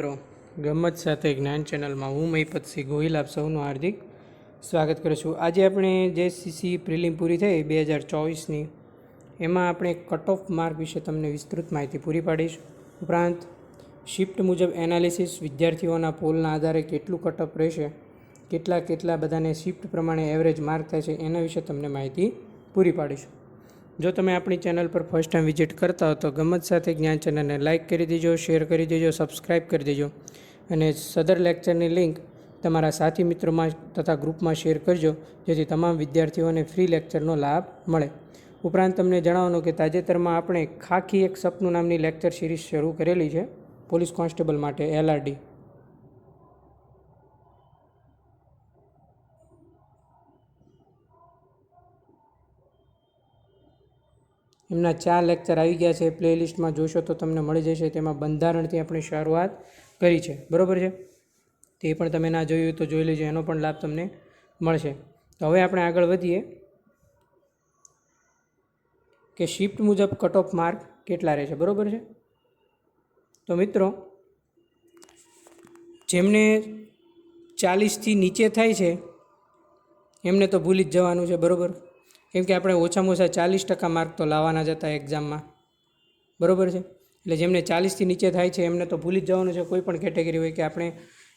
મિત્રો. ગમત સાથે જ્ઞાન ચેનલમાં હું મહિપતસિંહ ગોહિલ, આપ સૌનું હાર્દિક સ્વાગત કરું છું. આજે આપણે જે સીસી પ્રિલિમ પૂરી થઈ બે હજાર ચોવીસની, એમાં આપણે કટ ઓફ માર્ક વિશે તમને વિસ્તૃત માહિતી પૂરી પાડીશ. ઉપરાંત, શિફ્ટ મુજબ એનાલિસિસ વિદ્યાર્થીઓના પોલના આધારે કેટલું કટ ઓફ રહેશે, કેટલા કેટલા બધાને શિફ્ટ પ્રમાણે એવરેજ માર્ક થાય છે એના વિશે તમને માહિતી પૂરી પાડીશું. જો તમે આપણી ચેનલ પર ફર્સ્ટ ટાઈમ વિઝિટ કરતા હો તો ગમત સાથે જ્ઞાન ચેનલને લાઇક કરી દેજો શેર કરી દેજો સબસ્ક્રાઇબ કરી દેજો. અને સદર લેક્ચરની લિંક તમારા સાથી મિત્રોમાં તથા ગ્રુપમાં શેર કરજો, જેથી તમામ વિદ્યાર્થીઓને ફ્રી લેક્ચરનો લાભ મળે. ઉપરાંત તમને જણાવવાનું કે તાજેતરમાં આપણે ખાખી એક સપનું નામની લેક્ચર સિરીઝ શરૂ કરેલી છે, પોલીસ કોન્સ્ટેબલ માટે એલઆરડી એમના ચાર લેક્ચર આવી ગયા છે. પ્લેલિસ્ટમાં જોશો તો તમને મળી જશે. તેમાં બંધારણથી આપણે શરૂઆત કરી છે. બરાબર છે? તે પણ તમે ના જોયું તો જોઈ લેજો. એનો પણ લાભ તમને મળશે. તો હવે આપણે આગળ વધીએ કે શિફ્ટ મુજબ કટ ઓફ માર્ક કેટલા રહેશે બરાબર છે? તો મિત્રો, જેમને ચાલીસથી નીચે થાય છે, એમને તો ભૂલી જ જવાનું છે. બરાબર? કેમ કે આપણે ઓછામાં ઓછા ચાલીસ ટકા માર્ક તો લાવવાના જ હતા એક્ઝામમાં બરાબર છે? એટલે જેમને ચાલીસથી નીચે થાય છે, એમને તો ભૂલી જ જવાનું છે, કોઈ પણ કેટેગરી હોય કે આપણે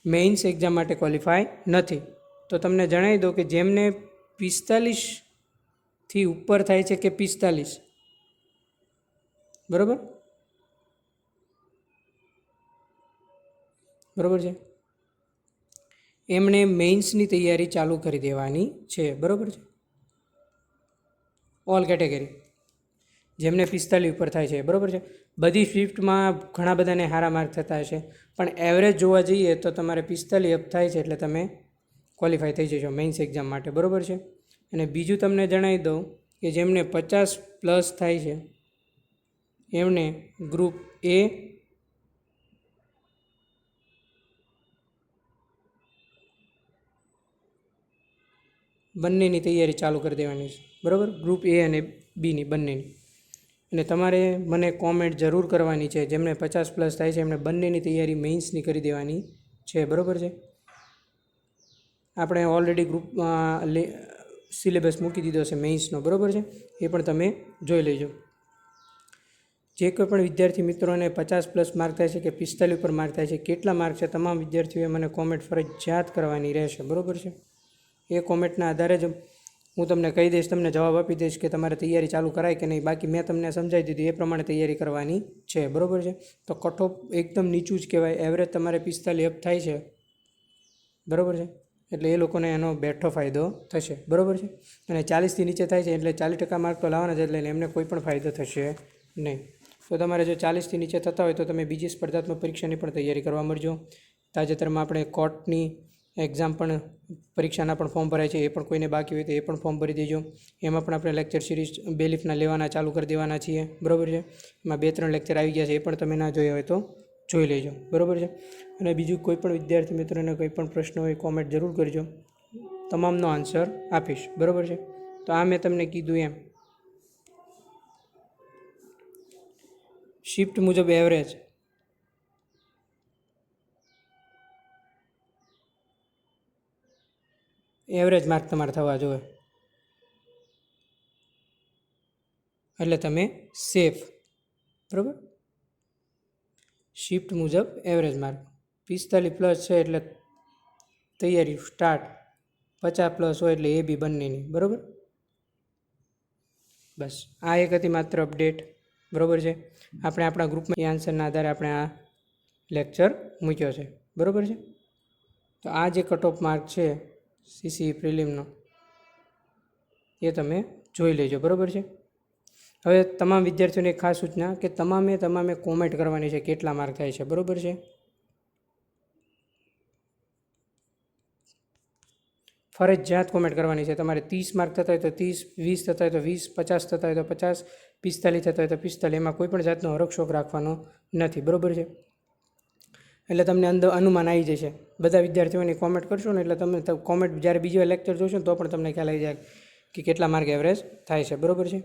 મેઇન્સ એક્ઝામ માટે ક્વોલિફાય નથી. તો તમને જણાવી દઉં કે જેમને પિસ્તાલીસથી ઉપર થાય છે કે પિસ્તાલીસ. બરાબર? બરાબર છે? એમણે મેઇન્સની તૈયારી ચાલુ કરી દેવાની છે. બરાબર છે? All category. જેમને પિસ્તાલીસ ઉપર થાય છે. બરાબર છે? બધી સ્વિફ્ટમાં ઘણા બધાને સારા માર્ક થતા હશે. પણ એવરેજ જોવા જઈએ તો તમારે પિસ્તાલીસ અપ થાય છે એટલે તમે ક્વોલિફાય થઈ જશો મેઇન્સ એક્ઝામ માટે. બરાબર છે? અને બીજું તમને જણાવી દઉં કે જેમને પચાસ પ્લસ થાય છે, એમને ગ્રુપ એ બંનેની તૈયારી ચાલુ કરી દેવાની છે. બરાબર? ગ્રુપ એ અને બીની બંનેની. અને તમારે મને કોમેન્ટ જરૂર કરવાની છે. જેમને પચાસ પ્લસ થાય છે એમણે બંનેની તૈયારી મેઇન્સની કરી દેવાની છે. બરાબર છે? આપણે ઓલરેડી ગ્રુપમાં સિલેબસ મૂકી દીધો છે મેઇન્સનો બરાબર છે? એ પણ તમે જોઈ લેજો. જે કોઈ પણ વિદ્યાર્થી મિત્રોને પચાસ પ્લસ માર્ક થાય છે કે પિસ્તાલીસ ઉપર માર્ક થાય છે, કેટલા માર્ક છે, તમામ વિદ્યાર્થીઓએ મને કોમેન્ટ ફરજિયાત કરવાની રહેશે. બરાબર છે? એ કોમેન્ટના આધારે જ હું તમને કહી દઈશ, તમને જવાબ આપી દઈશ કે તમારે તૈયારી ચાલુ કરાય કે નહીં. બાકી મેં તમને સમજાવી દીધી, એ પ્રમાણે તૈયારી કરવાની છે. બરાબર છે? તો કટ ઓફ એકદમ નીચું જ કહેવાય. એવરેજ તમારે પિસ્તાલીસ અપ થાય છે. બરાબર છે? એટલે એ લોકોને એનો બેઠો ફાયદો થશે. બરાબર છે? અને ચાલીસથી નીચે થાય છે, એટલે ચાલીસ ટકા માર્ક તો લાવવાના જ, એટલે એમને કોઈ પણ ફાયદો થશે નહીં. તો તમારે જો ચાલીસથી નીચે થતા હોય તો તમે બીજી સ્પર્ધાત્મક પરીક્ષાની પણ તૈયારી કરવા મળજો. તાજેતરમાં આપણે કોર્ટની એક્ઝામ પણ પરીક્ષાના પણ ફોર્મ ભરાય છે, એ પણ કોઈને બાકી હોય તો એ પણ ફોર્મ ભરી દેજો. એમાં પણ આપણે લેક્ચર સિરીઝ બે લિફ્ટના લેવાના, ચાલુ કરી દેવાના છીએ. બરાબર છે? એમાં બે ત્રણ લેક્ચર આવી ગયા છે, એ પણ તમે ના જોયા હોય તો જોઈ લેજો. બરાબર છે? અને બીજું કોઈ પણ વિદ્યાર્થી મિત્રોને કોઈ પણ પ્રશ્ન હોય કોમેન્ટ જરૂર કરજો. તમામનો આન્સર આપીશ. બરાબર છે? તો આ મેં તમને કીધું એમ. શિફ્ટ મુજબ એવરેજ એવરેજ માર્ક તમારે થવા જોઈએ. એટલે તમે સેફ બરાબર? શિફ્ટ મુજબ એવરેજ માર્ક પિસ્તાલીસ પ્લસ છે એટલે તૈયારી સ્ટાર્ટ પચાસ પ્લસ હોય એટલે એ બી બંનેની. બરાબર? બસ. આ એક હતી માત્ર અપડેટ બરાબર છે? આપણે આપણા ગ્રુપમાં એ આન્સરના આધારે આપણે આ લેક્ચર મૂક્યો છે. બરાબર છે? તો આ જે કટ ઓફ માર્ક છે સીસી પ્રિલિમનો એ તમે જોઈ લેજો, બરાબર છે? હવે તમામ વિદ્યાર્થીઓને એક ખાસ સૂચના કે તમામે તમામે કોમેન્ટ કરવાની છે કેટલા માર્ક થાય છે, બરાબર છે? ફરજિયાત કોમેન્ટ કરવાની છે. તમારે ત્રીસ માર્ક થતા હોય તો ત્રીસ, વીસ થતા હોય તો વીસ, પચાસ થતા હોય તો પચાસ, પિસ્તાલીસ થતા હોય તો પિસ્તાલીસ. એમાં કોઈ પણ જાતનો હરકશોક રાખવાનો નથી, બરાબર છે? એટલે તમને અંદર અનુમાન આવી જશે. બધા વિદ્યાર્થીઓની કોમેન્ટ કરશો ને એટલે તમે કોમેન્ટ જ્યારે બીજો લેક્ચર જોશો તો પણ તમને ખ્યાલ આવી જાય કે કેટલા માર્ક એવરેજ થાય છે. બરાબર છે?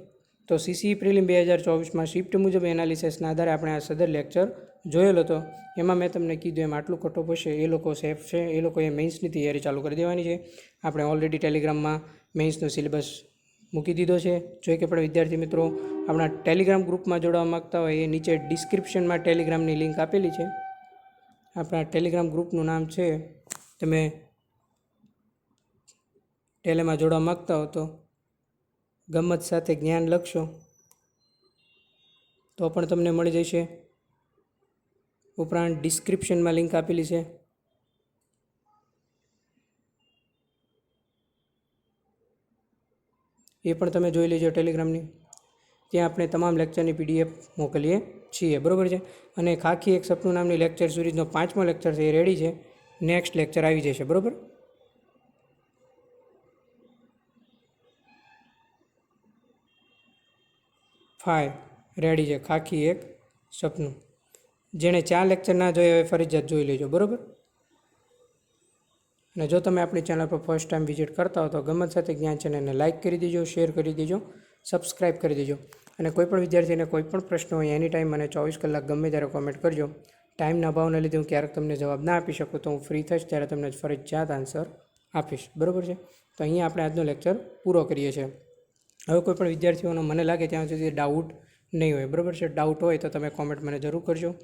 તો સીસી પ્રિલિમ બે હજાર ચોવીસમાં શિફ્ટ મુજબ એનાલિસિસના આધારે આપણે આ સદર લેક્ચર જોયેલો હતો. એમાં મેં તમને કીધું એમ આટલું કટઓફ હશે એ લોકો સેફ છે, એ લોકોએ મેન્સની તૈયારી ચાલુ કરી દેવાની છે. આપણે ઓલરેડી ટેલિગ્રામમાં મેન્સનો સિલેબસ મૂકી દીધો છે. જો કે પણ વિદ્યાર્થી મિત્રો આપણા ટેલિગ્રામ ગ્રુપમાં જોડાવા માગતા હોય એ નીચે ડિસ્ક્રિપ્શનમાં ટેલિગ્રામની લિંક આપેલી છે. આપણા ટેલિગ્રામ ગ્રુપનું નામ છે. તમે ટેલેમાં જોડવા માગતા હો તો ગમત સાથે જ્ઞાન લખશો. તો પણ તમને મળી જશે. ઉપરાંત ડિસ્ક્રિપ્શનમાં લિંક આપેલી છે. એ પણ તમે જોઈ લેજો ટેલિગ્રામની ત્યાં આપણે તમામ લેક્ચરની પીડીએફ મોકલીએ છીએ. બરાબર છે? અને ખાખી એક સપનું નામની લેક્ચર સિરીઝનો પાંચમો લેક્ચર છે, એ રેડી છે. નેક્સ્ટ લેક્ચર આવી જશે. બરાબર? ફાય રેડી છે. ખાખી એક સપનું. જેણે ચાર લેક્ચર ના જોયા હવે ફરજિયાત જોઈ લેજો. બરાબર? અને જો તમે આપણી ચેનલ પર ફર્સ્ટ ટાઈમ વિઝિટ કરતા હો તો ગમત સાથે જ્ઞાન ચેનલને લાઇક કરી દેજો શેર કરી દેજો. સબસ્ક્રાઇબ કરી દેજો. અને કોઈપણ વિદ્યાર્થીને કોઈ પણ પ્રશ્ન હોય એની ટાઈમ મને ચોવીસ કલાક ગમે ત્યારે કોમેન્ટ કરજો. ટાઈમના અભાવને લીધે હું ક્યારેક તમને જવાબ ના આપી શકું તો હું ફ્રી થઈશ ત્યારે તમને ફરજિયાત આન્સર આપીશ. બરાબર છે? તો અહીંયા આપણે આજનો લેક્ચર પૂરો કરીએ છીએ. હવે કોઈપણ વિદ્યાર્થીઓનો મને લાગે ત્યાં સુધી ડાઉટ નહીં હોય. બરાબર છે? ડાઉટ હોય તો તમે કોમેન્ટ મને જરૂર કરજો.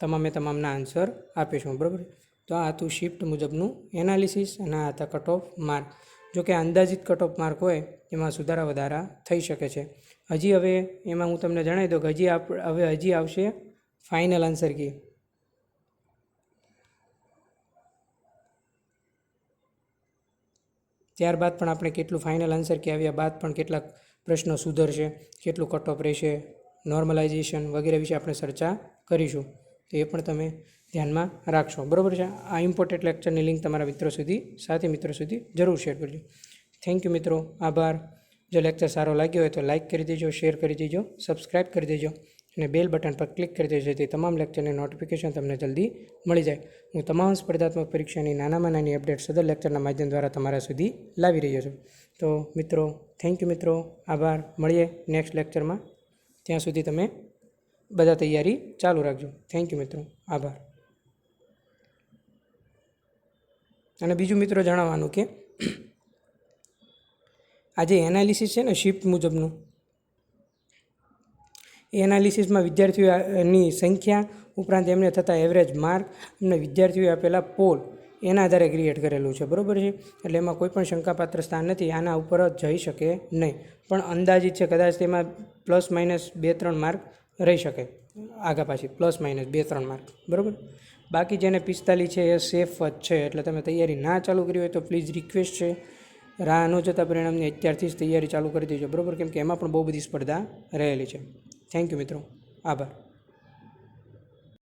તમામે તમામના આન્સર આપીશું બરાબર તો આ હતું શિફ્ટ મુજબનું એનાલિસિસ અને આ હતા કટ ઓફ માર્ક જો કે અંદાજિત કટ ઓફ માર્ક હોય, એમાં સુધારા વધારા થઈ શકે છે. હજી હવે એમાં હું તમને જણાવી દઉં કે હજી આપ, હવે હજી આવશે ફાઇનલ આન્સર કી ત્યારબાદ પણ આપણે કેટલું ફાઇનલ આન્સર કે આવ્યા બાદ પણ કેટલાક પ્રશ્નો સુધરશે, કેટલું કટ ઓફ રહેશે નોર્મલાઇઝેશન વગેરે વિશે આપણે ચર્ચા કરીશું. તો એ પણ તમે ધ્યાનમાં રાખશો. બરાબર છે? આ ઇમ્પોર્ટન્ટ લેક્ચરની લિંક તમારા મિત્રો સુધી, સાથી મિત્રો સુધી જરૂર શેર કરજો. થેન્ક યુ મિત્રો. આભાર. જો લેક્ચર સારો લાગ્યો હોય તો લાઇક કરી દેજો શેર કરી દેજો સબસ્ક્રાઇબ કરી દેજો અને બેલ બટન પર ક્લિક કરી દેજો, જેથી તમામ લેક્ચરની નોટિફિકેશન તમને જલ્દી મળી જાય. હું તમામ સ્પર્ધાત્મક પરીક્ષાની નાનામાં નાની અપડેટ સદર લેક્ચરના માધ્યમ દ્વારા તમારા સુધી લાવી રહ્યો છું. તો મિત્રો થેન્ક યુ મિત્રો. આભાર. મળીએ નેક્સ્ટ લેક્ચરમાં ત્યાં સુધી તમે બધા તૈયારી ચાલુ રાખજો. થેન્ક યુ મિત્રો. આભાર. અને બીજું મિત્રો જણાવવાનું કે આ જે એનાલિસિસ છે ને શિફ્ટ મુજબનું. એ એનાલિસિસમાં વિદ્યાર્થીઓની સંખ્યા ઉપરાંત એમને થતા એવરેજ માર્ક અને વિદ્યાર્થીઓએ આપેલા પોલ એના આધારે ક્રિએટ કરેલું છે. બરાબર છે? એટલે એમાં કોઈ પણ શંકાપાત્ર સ્થાન નથી. આના ઉપર જ જઈ શકે નહીં. પણ અંદાજિત છે કદાચ તેમાં પ્લસ માઇનસ બે ત્રણ માર્ક રહી શકે. આગા પાછી પ્લસ માઇનસ બે ત્રણ માર્ક બરાબર? બાકી જેને પિસ્તાલીસ છે એ સેફ જ છે. એટલે તમે તૈયારી ના ચાલુ કરી હોય તો પ્લીઝ રિક્વેસ્ટ છે. રાહ ન જતા પરિણામની અત્યારથી જ તૈયારી ચાલુ કરી દેજો. બરાબર? કેમ કે એમાં પણ બહુ બધી સ્પર્ધા રહેલી છે. થેન્ક યુ મિત્રો. આભાર.